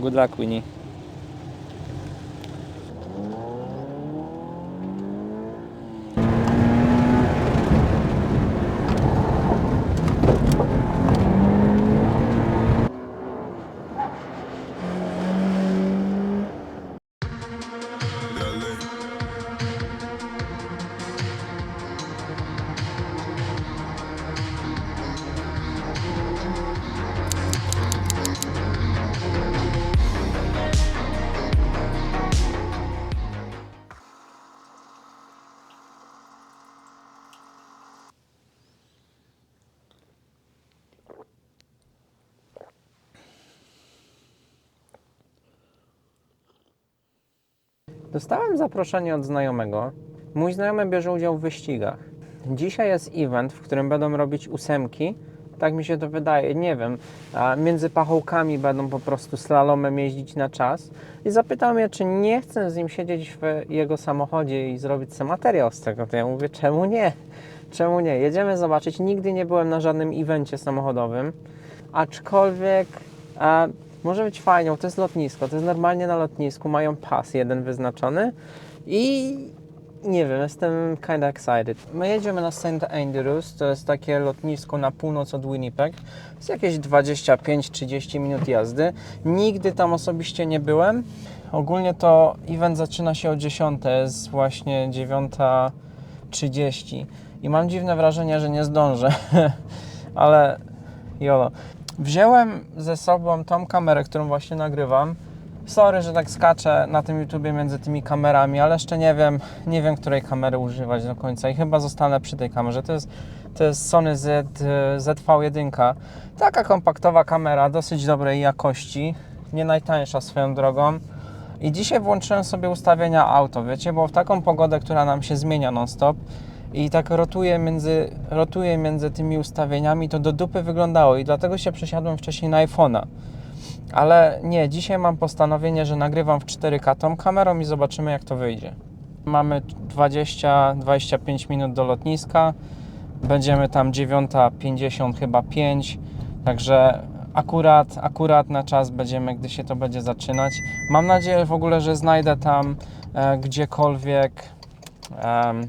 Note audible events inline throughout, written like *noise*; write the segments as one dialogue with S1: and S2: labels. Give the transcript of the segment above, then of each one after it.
S1: Good luck, Winnie. Dostałem zaproszenie od znajomego. Mój znajomy bierze udział w wyścigach. Dzisiaj jest event, w którym będą robić ósemki. Tak mi się to wydaje, nie wiem. A między pachołkami będą po prostu slalomem jeździć na czas. I zapytał mnie, czy nie chcę z nim siedzieć w jego samochodzie i zrobić sobie materiał z tego. To ja mówię, czemu nie? Czemu nie? Jedziemy zobaczyć. Nigdy nie byłem na żadnym evencie samochodowym. Aczkolwiek e, może być fajnie, to jest lotnisko, to jest normalnie na lotnisku, mają pas jeden wyznaczony i nie wiem, jestem kinda excited. My jedziemy na St. Andrews, to jest takie lotnisko na północ od Winnipeg. jest jakieś 25-30 minut jazdy. Nigdy tam osobiście nie byłem. Ogólnie to event zaczyna się o 10, jest właśnie 9.30 i mam dziwne wrażenie, że nie zdążę, *laughs* ale jolo. Wziąłem ze sobą tą kamerę, którą właśnie nagrywam. Sorry, że tak skaczę na tym YouTubie między tymi kamerami, ale jeszcze nie wiem, nie wiem, której kamery używać do końca i chyba zostanę przy tej kamerze. To jest, to jest Sony Z, ZV1. Taka kompaktowa kamera, dosyć dobrej jakości, nie najtańsza swoją drogą. I dzisiaj włączyłem sobie ustawienia auto, wiecie, bo w taką pogodę, która nam się zmienia non-stop i tak rotuje między, rotuje między tymi ustawieniami, to do dupy wyglądało i dlatego się przesiadłem wcześniej na iPhone'a. Ale nie, dzisiaj mam postanowienie, że nagrywam w 4K tą kamerą i zobaczymy jak to wyjdzie. Mamy 20-25 minut do lotniska. Będziemy tam 9.50 chyba 5. Także akurat, akurat na czas będziemy, gdy się to będzie zaczynać. Mam nadzieję w ogóle, że znajdę tam e, gdziekolwiek em,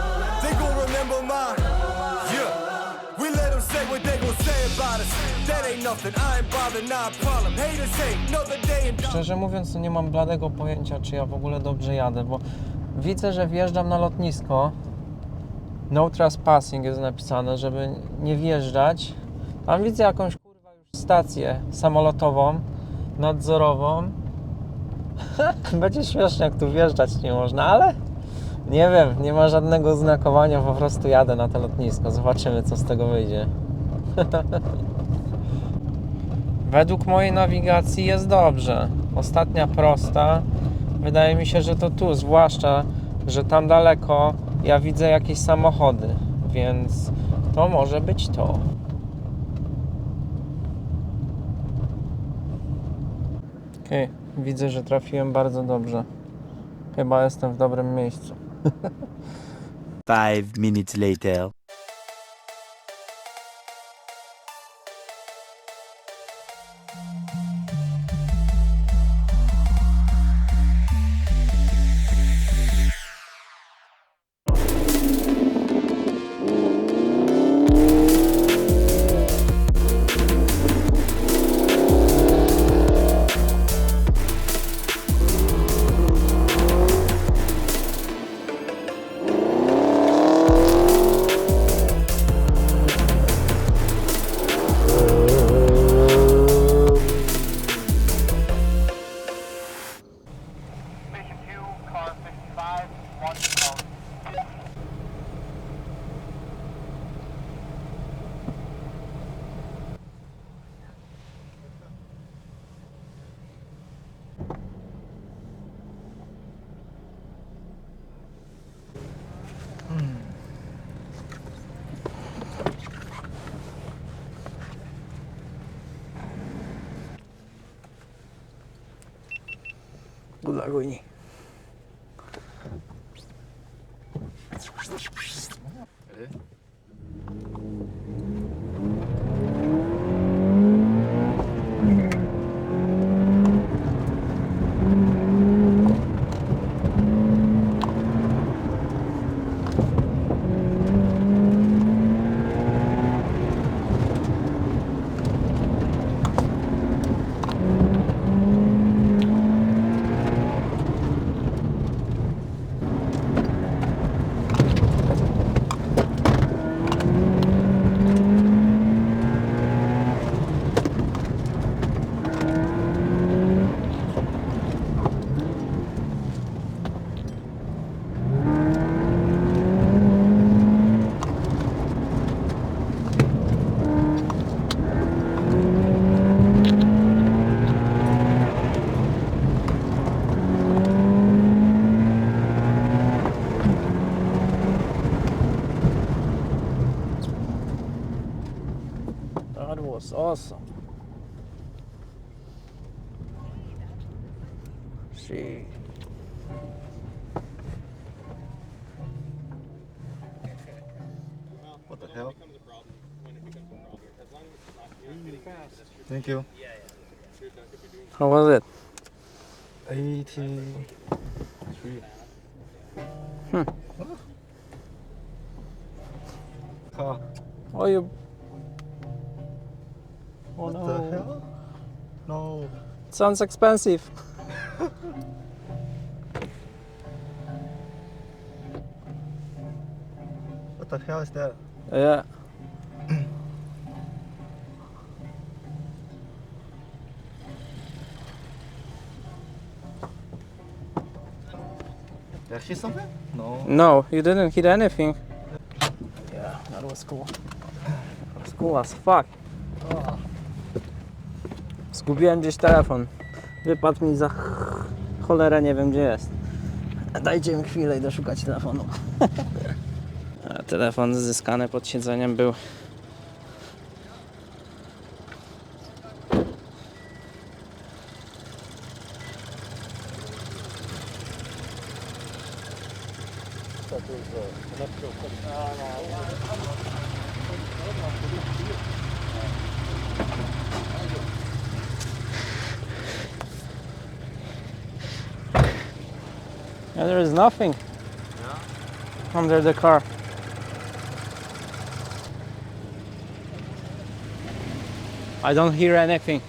S2: gon' remember my. Yeah, we let them say what they gon' say about us. That ain't nothing. I ain't bothered, not a problem. Haters hate. Another day
S1: Szczerze mówiąc, to nie mam bladego pojęcia, czy ja w ogóle dobrze jadę, bo widzę, że wjeżdżam na lotnisko. No trespassing jest napisane, żeby nie wjeżdżać. Tam widzę jakąś kurwa już stację samolotową, nadzorową. *laughs* Będzie śmiesznie, jak tu wjeżdżać nie można, ale nie wiem, nie ma żadnego znakowania, po prostu jadę na to lotnisko. Zobaczymy, co z tego wyjdzie. *laughs* Według mojej nawigacji jest dobrze. Ostatnia prosta. Wydaje mi się, że to tu, zwłaszcza, że tam daleko ja widzę jakieś samochody, więc to może być to. Okej, widzę, że trafiłem bardzo dobrze. Chyba jestem w dobrym miejscu.
S3: Five minutes later.
S1: Good luck, Winnie. Awesome. See.
S3: What the hell? Thank you.
S1: How was it?
S3: 83.
S1: Hmm.
S3: Car.
S1: Oh, you. Oh
S3: What
S1: no.
S3: the hell? No.
S1: Sounds expensive. *laughs*
S3: What the hell is that?
S1: Yeah. *coughs*
S3: Did I hit something? No.
S1: No, you didn't hit anything. Yeah, that was cool. That was cool as fuck. Zgubiłem gdzieś telefon. Wypadł mi za ch- cholerę, nie wiem gdzie jest. Dajcie mi chwilę, idę szukać telefonu. *laughs* Telefon zyskany pod siedzeniem był. And there is nothing under the car. I don't hear anything.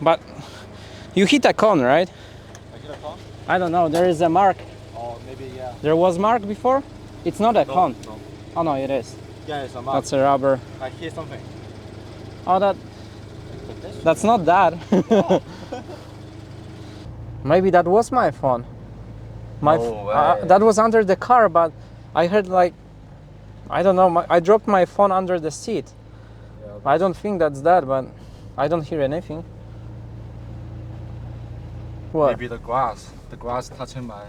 S1: But you hit a cone, right?
S3: I hit a car?
S1: I don't know. There is a mark.
S3: Oh, maybe yeah.
S1: There was mark before. It's not a cone.
S3: No.
S1: Oh no, it is.
S3: Yeah, it's a mark.
S1: That's a rubber.
S3: I hear something.
S1: Oh, that that's not that. Oh. *laughs* Maybe that was my phone. My
S3: No
S1: ph- uh,
S3: way.
S1: that was under the car, but I heard like I don't know. My, I dropped my phone under the seat.
S3: Yeah,
S1: I don't think that's that, but I don't hear anything. What?
S3: Maybe the grass. The grass touching my.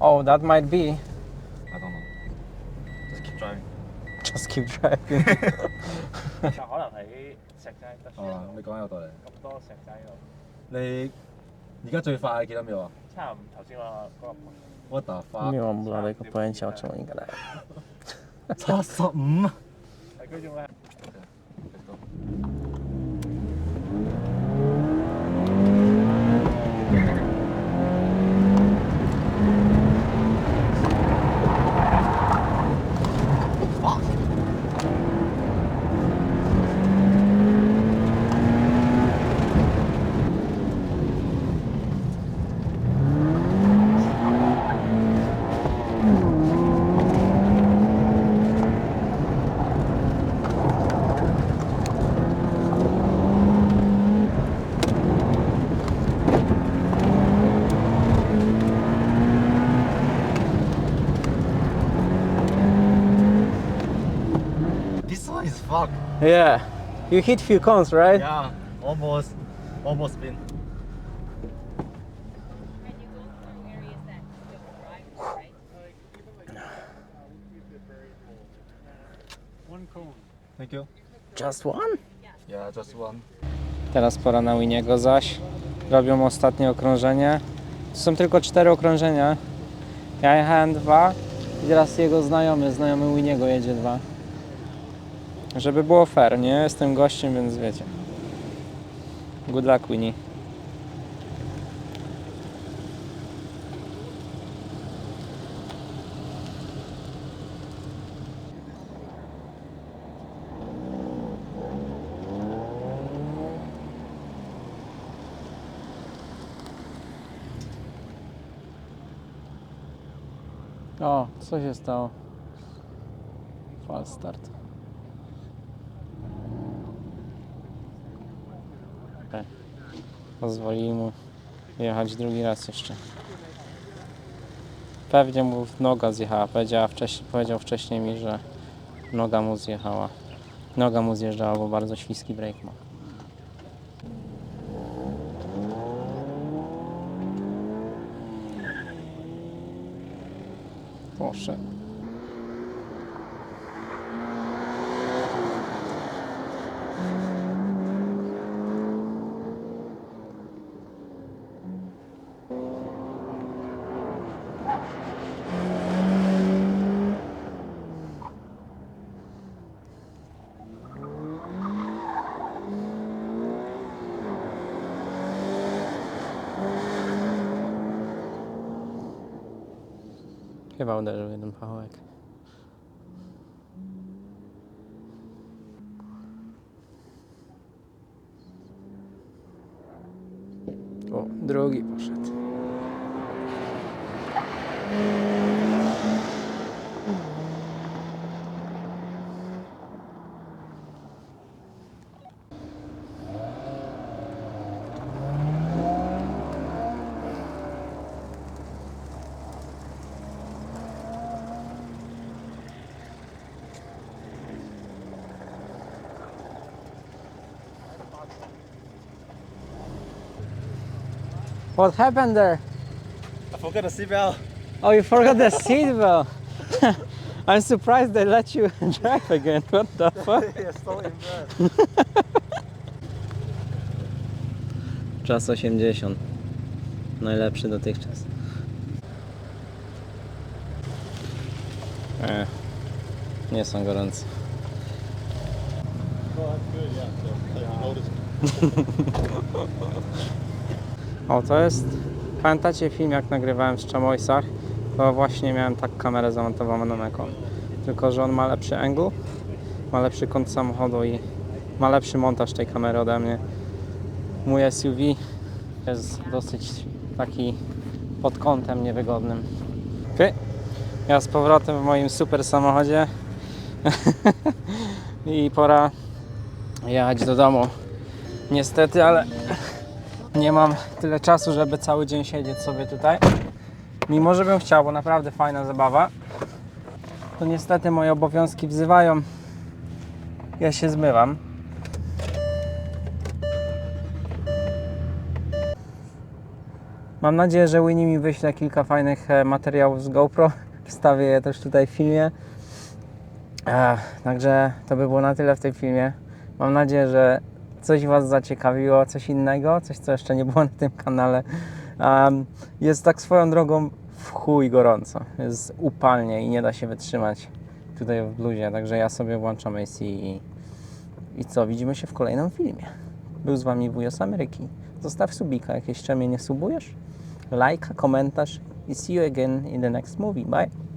S1: Oh, that might be.
S3: I don't know. Just keep driving. *laughs*
S1: Just keep driving. *laughs*
S4: 可能喺石仔得
S3: 哦，你讲有道理。
S4: 咁多石仔度，
S3: 你 而家最快幾多秒啊？
S4: 差五頭先話嗰個 point。
S3: What 話你
S1: 個半音小組？應上嚟
S3: 㗎？十五啊！
S4: 係居中咧。
S3: Fuck.
S1: Yeah. You hit few cones, right?
S3: Yeah, almost, almost been.
S4: One cone.
S3: Thank you.
S1: Just one?
S3: Yeah, just one.
S1: Teraz pora na Winiego zaś. Robią ostatnie okrążenie. są tylko cztery okrążenia. Ja jechałem dwa i teraz jego znajomy, znajomy Winiego jedzie dwa. Żeby było fair, nie? Jestem gościem, więc wiecie. Good luck, Winnie. O, co się stało? Fal start. Pozwolili mu jechać drugi raz jeszcze. Pewnie mu noga zjechała. Powiedziała wcześniej, powiedział wcześniej mi, że noga mu zjechała. Noga mu zjeżdżała, bo bardzo śliski break ma. Poszedł. Chyba uderzył jeden pachołek. O, drugi poszedł. What happened there?
S3: I forgot the seatbelt.
S1: Oh, you forgot the seatbelt. *laughs* I'm surprised they let you *laughs* drive again. What the *laughs* fuck?
S3: So embarrassed.
S1: Czas 80. Najlepszy dotychczas. E, nie są gorące. O, to jest... Pamiętacie film, jak nagrywałem z Chamoisach? To właśnie miałem tak kamerę zamontowaną na Nikon. Tylko, że on ma lepszy angle, ma lepszy kąt samochodu i ma lepszy montaż tej kamery ode mnie. Mój SUV jest dosyć taki pod kątem niewygodnym. Okay. Ja z powrotem w moim super samochodzie *laughs* i pora jechać do domu. Niestety, ale nie mam tyle czasu, żeby cały dzień siedzieć sobie tutaj. Mimo, że bym chciał, bo naprawdę fajna zabawa, to niestety moje obowiązki wzywają. Ja się zmywam. Mam nadzieję, że Winnie mi wyśle kilka fajnych e, materiałów z GoPro. *laughs* Wstawię je też tutaj w filmie. Ech, także to by było na tyle w tym filmie. Mam nadzieję, że coś Was zaciekawiło, coś innego, coś co jeszcze nie było na tym kanale. Em, jest tak swoją drogą w chuj gorąco. Jest upalnie i nie da się wytrzymać tutaj w bluzie. Także ja sobie włączam AC i, i co? Widzimy się w kolejnym filmie. Był z Wami wujo z Ameryki. Zostaw subika, jak jeszcze mnie nie subujesz. Lajka, komentarz i see you again in the next movie. Bye!